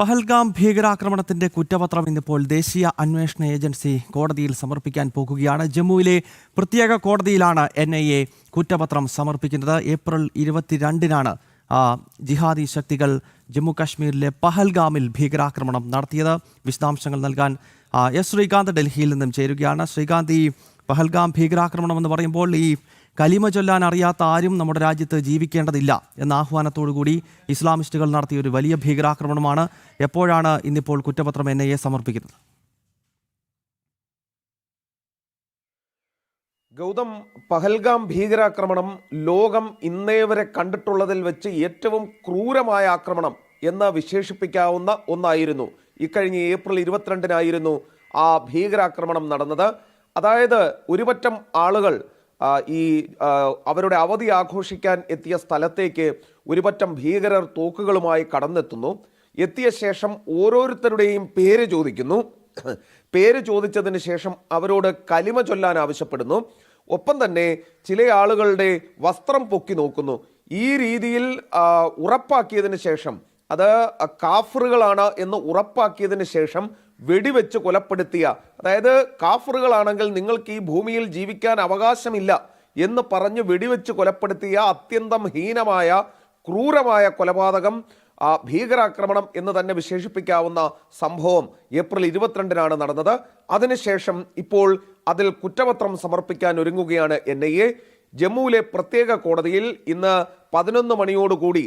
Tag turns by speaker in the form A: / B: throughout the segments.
A: പഹൽഗാം ഭീകരാക്രമണത്തിന്റെ കുറ്റപത്രം ഇന്നിപ്പോൾ ദേശീയ അന്വേഷണ ഏജൻസി കോടതിയിൽ സമർപ്പിക്കാൻ പോകുകയാണ്. ജമ്മുവിലെ പ്രത്യേക കോടതിയിലാണ് എൻ ഐ എ കുറ്റപത്രം സമർപ്പിക്കുന്നത്. ഏപ്രിൽ ഇരുപത്തിരണ്ടിനാണ് ജിഹാദി ശക്തികൾ ജമ്മു കാശ്മീരിലെ പഹൽഗാമിൽ ഭീകരാക്രമണം നടത്തിയത്. വിശദാംശങ്ങൾ നൽകാൻ എസ് ശ്രീകാന്ത് ഡൽഹിയിൽ നിന്നും ചേരുകയാണ്. ശ്രീകാന്ത് ഈ പഹൽഗാം ഭീകരാക്രമണം എന്ന് പറയുമ്പോൾ ഈ കലിമ ചൊല്ലാൻ അറിയാത്ത ആരും നമ്മുടെ രാജ്യത്ത് ജീവിക്കേണ്ടതില്ല എന്ന ആഹ്വാനത്തോടുകൂടി ഇസ്ലാമിസ്റ്റുകൾ നടത്തിയ ഒരു വലിയ ഭീകരാക്രമണമാണ് എപ്പോഴാണ് ഇന്നിപ്പോൾ കുറ്റപത്രം എൻ ഐ എ സമർപ്പിക്കുന്നത്.
B: ഗൗതം പഹൽഗാം ഭീകരാക്രമണം ലോകം ഇന്നേ വരെ കണ്ടിട്ടുള്ളതിൽ വെച്ച് ഏറ്റവും ക്രൂരമായ ആക്രമണം എന്ന് വിശേഷിപ്പിക്കാവുന്ന ഒന്നായിരുന്നു. ഇക്കഴിഞ്ഞ ഏപ്രിൽ ഇരുപത്തിരണ്ടിനായിരുന്നു ആ ഭീകരാക്രമണം നടന്നത്. അതായത് ഒരുപറ്റം ആളുകൾ ഈ അവരുടെ അവധി ആഘോഷിക്കാൻ എത്തിയ സ്ഥലത്തേക്ക് ഒരുപറ്റം ഭീകരർ തോക്കുകളുമായി കടന്നെത്തുന്നു. എത്തിയ ശേഷം ഓരോരുത്തരുടെയും പേര് ചോദിക്കുന്നു. പേര് ചോദിച്ചതിന് ശേഷം അവരോട് കലിമ ചൊല്ലാൻ ആവശ്യപ്പെടുന്നു. ഒപ്പം തന്നെ ചില ആളുകളുടെ വസ്ത്രം പൊക്കി നോക്കുന്നു. ഈ രീതിയിൽ ഉറപ്പാക്കിയതിന് ശേഷം അത് കാഫറുകളാണ് എന്ന് ഉറപ്പാക്കിയതിന് ശേഷം വെടിവെച്ച് കൊലപ്പെടുത്തിയ അതായത് കാഫറുകളാണെങ്കിൽ നിങ്ങൾക്ക് ഈ ഭൂമിയിൽ ജീവിക്കാൻ അവകാശമില്ല എന്ന് പറഞ്ഞ് വെടിവെച്ച് കൊലപ്പെടുത്തിയ അത്യന്തം ഹീനമായ ക്രൂരമായ കൊലപാതകം ആ, ഭീകരാക്രമണം എന്ന് തന്നെ വിശേഷിപ്പിക്കാവുന്ന സംഭവം ഏപ്രിൽ ഇരുപത്തിരണ്ടിനാണ് നടന്നത്. അതിനുശേഷം ഇപ്പോൾ അതിൽ കുറ്റപത്രം സമർപ്പിക്കാൻ ഒരുങ്ങുകയാണ് എൻ ഐ എ. ജമ്മുവിലെ പ്രത്യേക കോടതിയിൽ ഇന്ന് പതിനൊന്ന് മണിയോടുകൂടി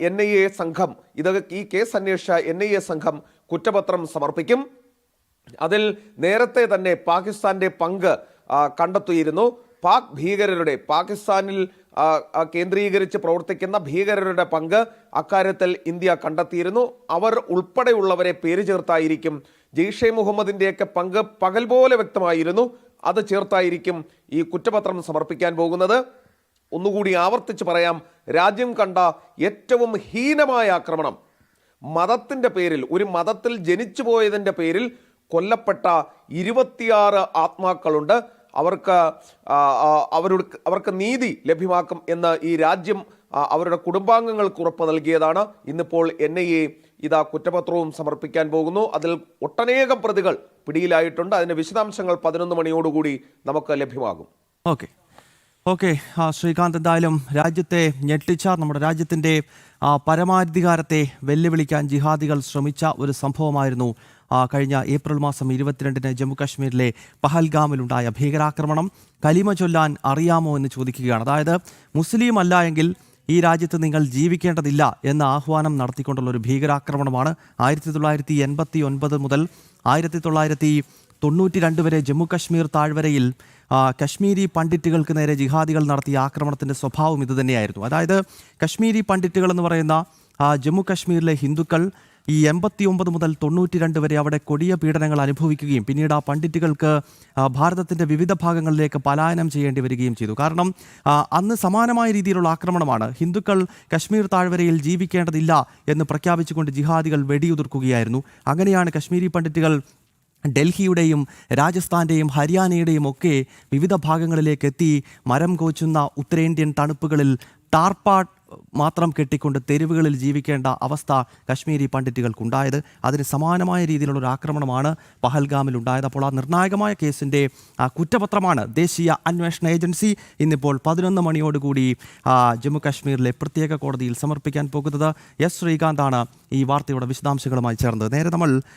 B: എൻ ഐ എ സംഘം ഇത് ഈ കേസ് അന്വേഷിച്ച എൻ ഐ എ സംഘം കുറ്റപത്രം സമർപ്പിക്കും. അതിൽ നേരത്തെ തന്നെ പാകിസ്ഥാന്റെ പങ്ക് കണ്ടെത്തിയിരുന്നു. പാക് ഭീകരരുടെ പാകിസ്ഥാനിൽ കേന്ദ്രീകരിച്ച് പ്രവർത്തിക്കുന്ന ഭീകരരുടെ പങ്ക് അക്കാര്യത്തിൽ ഇന്ത്യ കണ്ടെത്തിയിരുന്നു. അവർ ഉൾപ്പെടെയുള്ളവരെ പേര് ചേർത്തായിരിക്കും. ജെയ്ഷെ മുഹമ്മദിന്റെയൊക്കെ പങ്ക് പകൽ പോലെ വ്യക്തമായിരുന്നു. അത് ചേർത്തായിരിക്കും ഈ കുറ്റപത്രം സമർപ്പിക്കാൻ പോകുന്നത്. ഒന്നുകൂടി ആവർത്തിച്ച് പറയാം. രാജ്യം കണ്ട ഏറ്റവും ഹീനമായ ആക്രമണം. മതത്തിന്റെ പേരിൽ ഒരു മതത്തിൽ ജനിച്ചു പോയതിന്റെ പേരിൽ കൊല്ലപ്പെട്ട ഇരുപത്തിയാറ് ആത്മാക്കളുണ്ട്. അവർക്ക് അവരുടെ അവർക്ക് നീതി ലഭ്യമാക്കും എന്ന് ഈ രാജ്യം അവരുടെ കുടുംബാംഗങ്ങൾക്ക് ഉറപ്പ് നൽകിയതാണ്. ഇന്നിപ്പോൾ എൻ ഐ എ ഇതാ കുറ്റപത്രവും സമർപ്പിക്കാൻ പോകുന്നു. അതിൽ ഒട്ടനേകം പ്രതികൾ പിടിയിലായിട്ടുണ്ട്. അതിന്റെ വിശദാംശങ്ങൾ പതിനൊന്ന് മണിയോടുകൂടി നമുക്ക് ലഭ്യമാകും.
A: ഓക്കെ. ഓക്കെ ശ്രീകാന്ത് എന്തായാലും രാജ്യത്തെ ഞെട്ടിച്ച നമ്മുടെ രാജ്യത്തിന്റെ പരമാധികാരത്തെ വെല്ലുവിളിക്കാൻ ജിഹാദികൾ ശ്രമിച്ച ഒരു സംഭവമായിരുന്നു കഴിഞ്ഞ ഏപ്രിൽ മാസം ഇരുപത്തിരണ്ടിന് ജമ്മുകാശ്മീരിലെ പഹൽഗാമിലുണ്ടായ ഭീകരാക്രമണം. കലിമ ചൊല്ലാൻ അറിയാമോ എന്ന് ചോദിക്കുകയാണ്. അതായത് മുസ്ലിം അല്ല എങ്കിൽ ഈ രാജ്യത്ത് നിങ്ങൾ ജീവിക്കേണ്ടതില്ല എന്ന ആഹ്വാനം നടത്തിക്കൊണ്ടുള്ള ഒരു ഭീകരാക്രമണമാണ് ആയിരത്തി തൊള്ളായിരത്തി എൺപത്തി ഒൻപത് മുതൽ ആയിരത്തി തൊള്ളായിരത്തി തൊണ്ണൂറ്റി രണ്ട് വരെ ജമ്മു കശ്മീർ താഴ്വരയിൽ കശ്മീരി പണ്ഡിറ്റുകൾക്ക് നേരെ ജിഹാദികൾ നടത്തിയ ആക്രമണത്തിന്റെ സ്വഭാവം ഇതുതന്നെയായിരുന്നു അതായത് കശ്മീരി പണ്ഡിറ്റുകൾ എന്ന് പറയുന്ന ജമ്മു കശ്മീരിലെ ഹിന്ദുക്കൾ ഈ എൺപത്തി ഒമ്പത് മുതൽ തൊണ്ണൂറ്റി രണ്ട് വരെ അവിടെ കൊടിയ പീഡനങ്ങൾ അനുഭവിക്കുകയും പിന്നീട് ആ പണ്ഡിറ്റുകൾക്ക് ഭാരതത്തിന്റെ വിവിധ ഭാഗങ്ങളിലേക്ക് പലായനം ചെയ്യേണ്ടി വരികയും ചെയ്തു. കാരണം അന്ന് സമാനമായ രീതിയിലുള്ള ആക്രമണമാണ്. ഹിന്ദുക്കൾ കശ്മീർ താഴ്വരയിൽ ജീവിക്കേണ്ടതില്ല എന്ന് പ്രഖ്യാപിച്ചുകൊണ്ട് ജിഹാദികൾ വെടിയുതിർക്കുകയായിരുന്നു. അങ്ങനെയാണ് കശ്മീരി പണ്ഡിറ്റുകൾ ഡൽഹിയുടെയും രാജസ്ഥാന്റെയും ഹരിയാനയുടെയും ഒക്കെ വിവിധ ഭാഗങ്ങളിലേക്ക് എത്തി മരം കോച്ചുന്ന ഉത്തരേന്ത്യൻ തണുപ്പുകളിൽ ടാർപ്പാട്ട് മാത്രം കെട്ടിക്കൊണ്ട് തെരുവുകളിൽ ജീവിക്കേണ്ട അവസ്ഥ കശ്മീരി പണ്ഡിറ്റുകൾക്കുണ്ടായത്. അതിന് സമാനമായ രീതിയിലുള്ള ഒരു ആക്രമണമാണ് പഹൽഗാമിൽ ഉണ്ടായത്. അപ്പോൾ ആ നിർണായകമായ കേസിന്റെ കുറ്റപത്രമാണ് ദേശീയ അന്വേഷണ ഏജൻസി ഇന്നിപ്പോൾ പതിനൊന്ന് മണിയോടുകൂടി ജമ്മു കാശ്മീരിലെ പ്രത്യേക കോടതിയിൽ സമർപ്പിക്കാൻ പോകുന്നത്. എസ് ശ്രീകാന്താണ് ഈ വാർത്തയുടെ വിശദാംശങ്ങളുമായി ചേർന്നത്. നേരെ നമ്മൾ